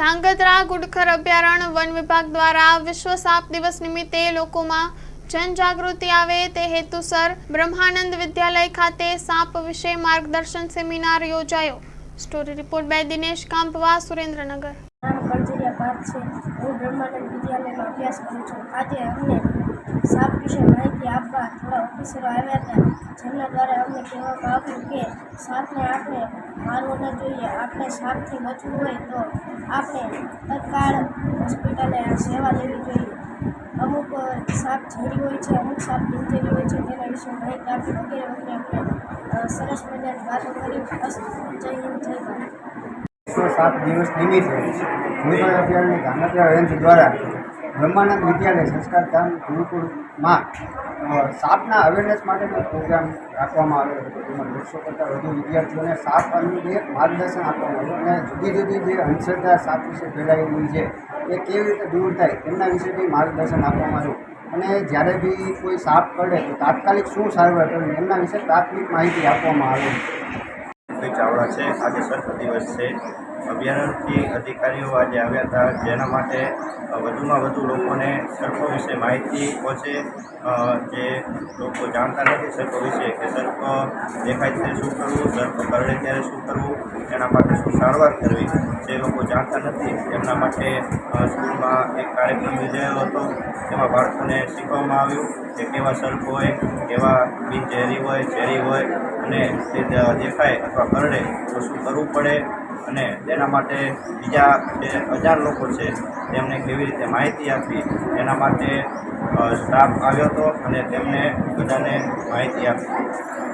ધાંગધ્રા ગુડખર અભયારણ્ય વન વિભાગ દ્વારા વિશ્વ સાપ દિવસ નિમિત્તે લોકોમાં જનજાગૃતિ આવે તે હેતુસર બ્રહ્માનંદ વિદ્યાલય ખાતે સાપ વિશે માર્ગદર્શન સેમિનાર યોજાયો. Story report by Dinesh Kampva Surendranagar. અભ્યાસ કરું છું. આજે અમને સાપ વિશે ઓફિસરો આવ્યા હતા. જેમના દ્વારા અમને કહેવામાં આવ્યું કે સાપને આપણે મારવો ન જોઈએ. આપણે સાપથી બચવું હોય તો આપણે તત્કાળ હોસ્પિટલે સેવા લેવી જોઈએ. અમુક સાપ ઝેરી હોય છે, અમુક સાપ બિનઝેરી હોય છે, તેના વિશે માહિતી આપી વગેરે વગેરે આપણે સરસ મજાની વાતો કરી. જય હિન્દ, જય ભારત. સાત દિવસ નિમિત્તે ગુરુકુળ અભિયાનની ગાંધીનગર રેન્જ દ્વારા બ્રહ્માનંદ વિદ્યાલય સંસ્કાર ધામ ગુરુકુળમાં સાપના અવેરનેસ માટેનો પ્રોગ્રામ રાખવામાં આવ્યો હતો. જેમાં દોઢસો કરતાં વધુ વિદ્યાર્થીઓને સાપ અંગે માર્ગદર્શન આપવામાં આવ્યું અને જુદી જુદી જે અંધશ્રદ્ધા સાપ વિશે ફેલાયેલી છે, એ કેવી રીતે દૂર થાય તેમના વિશે બી માર્ગદર્શન આપવામાં આવ્યું. અને જ્યારે બી કોઈ સાપ પડે, તો તાત્કાલિક શું સારવાર કરવી, એમના વિશે પ્રાથમિક માહિતી આપવામાં આવે. ચાવડા છે. આજે સ્વચ્છ દિવસ છે. અભયારણ્યથી અધિકારીઓ આજે આવ્યા હતા, જેના માટે વધુમાં વધુ લોકોને સરકો વિશે માહિતી પહોંચે જે લોકો જાણતા નથી સરકો વિશે કે સર્પ દેખાય ત્યારે શું કરવું સર્પ કરડે ત્યારે શું કરવું, એના માટે શું સારવાર કરવી, જે લોકો જાણતા નથી, એમના માટે સ્કૂલમાં એક કાર્યક્રમ યોજાયો હતો તેમાં બાળકોને શીખવવામાં આવ્યું કે કેવા સર્પ હોય, કેવા બિનઝેરી હોય, ઝેરી હોય, અને તે દેખાય અથવા કરડે તો શું કરવું પડે અને તેના માટે બીજા જે હજાર લોકો છે, તેમને કેવી રીતે માહિતી આપવી એના માટે સ્ટાફ આવ્યો હતો અને તેમને બધાને માહિતી આપી.